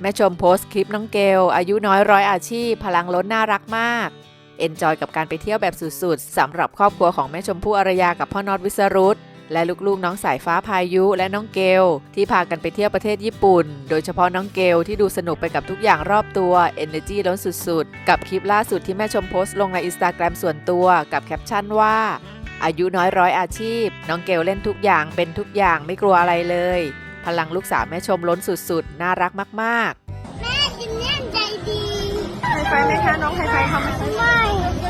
แม่ชมโพสต์คลิปน้องเกล อายุน้อยร้อยอาชีพ พลังล้นน่ารักมาก เอนจอยกับการไปเที่ยวแบบสุดๆสำหรับครอบครัวของแม่ชมพู่อารยากับพ่อนอตวิสรุตและลูกๆน้องสายฟ้าพายุและน้องเกล ที่พากันไปเที่ยวประเทศญี่ปุ่น โดยเฉพาะน้องเกล ที่ดูสนุกไปกับทุกอย่างรอบตัว Energy ล้นสุดๆ กับคลิปล่าสุดที่แม่ชมโพสต์ลงในอินสตาแกรมส่วนตัวกับแคปชั่นว่า อายุน้อยร้อยอาชีพ น้องเกลเล่นทุกอย่างเป็นทุกอย่างไม่กลัวอะไรเลย พลังลูกสาวแม่ชมล้นสุดๆ น่ารักมากๆ แม่จิมเล่นใจดีไฮไฟไหมคะน้องไฮไฟเขาไหมไม่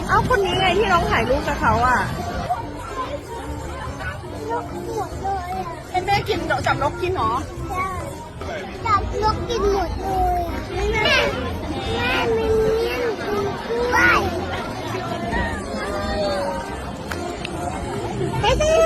เอ้าคนนี้ไงที่น้องถ่ายรูปกับเขาอะนกหมดเลยอะเป็นแม่กินเดี๋ยวจับนกกินเหรอจับนกกินหมดเลยอะแม่แม่มันเลี้ยงคุณด้วยเฮ้ยเฮ้ย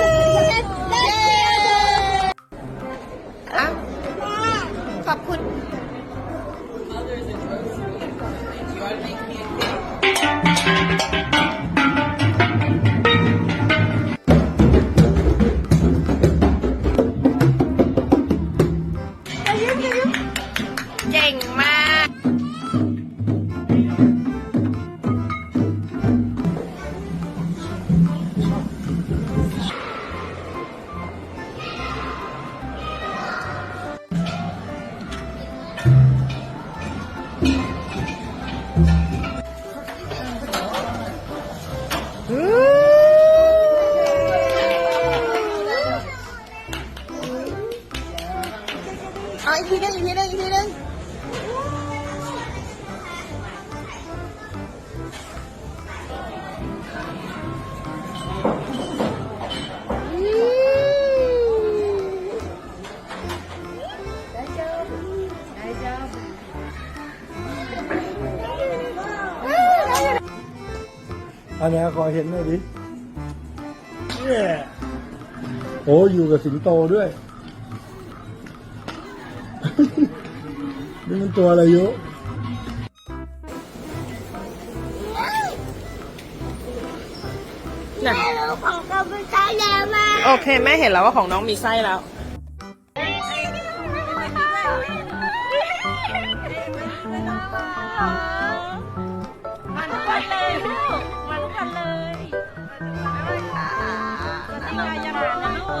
เอาอีกทีหนึงอีกทีหนึงอีกทีหนึงอันนี้ขอเห็นหน่อยดิ เนี่ย โอ้อยู่กับสิงโตด้วย นี่มันตัวอะไรอยุน่ะแม่รู้ของกำลังใช้แล้วมาโอเค แม่เห็นแล้วว่าของน้องมีไส้แล้ว มันกันเลยลูกมันกันเลยสวัสดีค่ะสวัสดีค่ะยังหานะลูก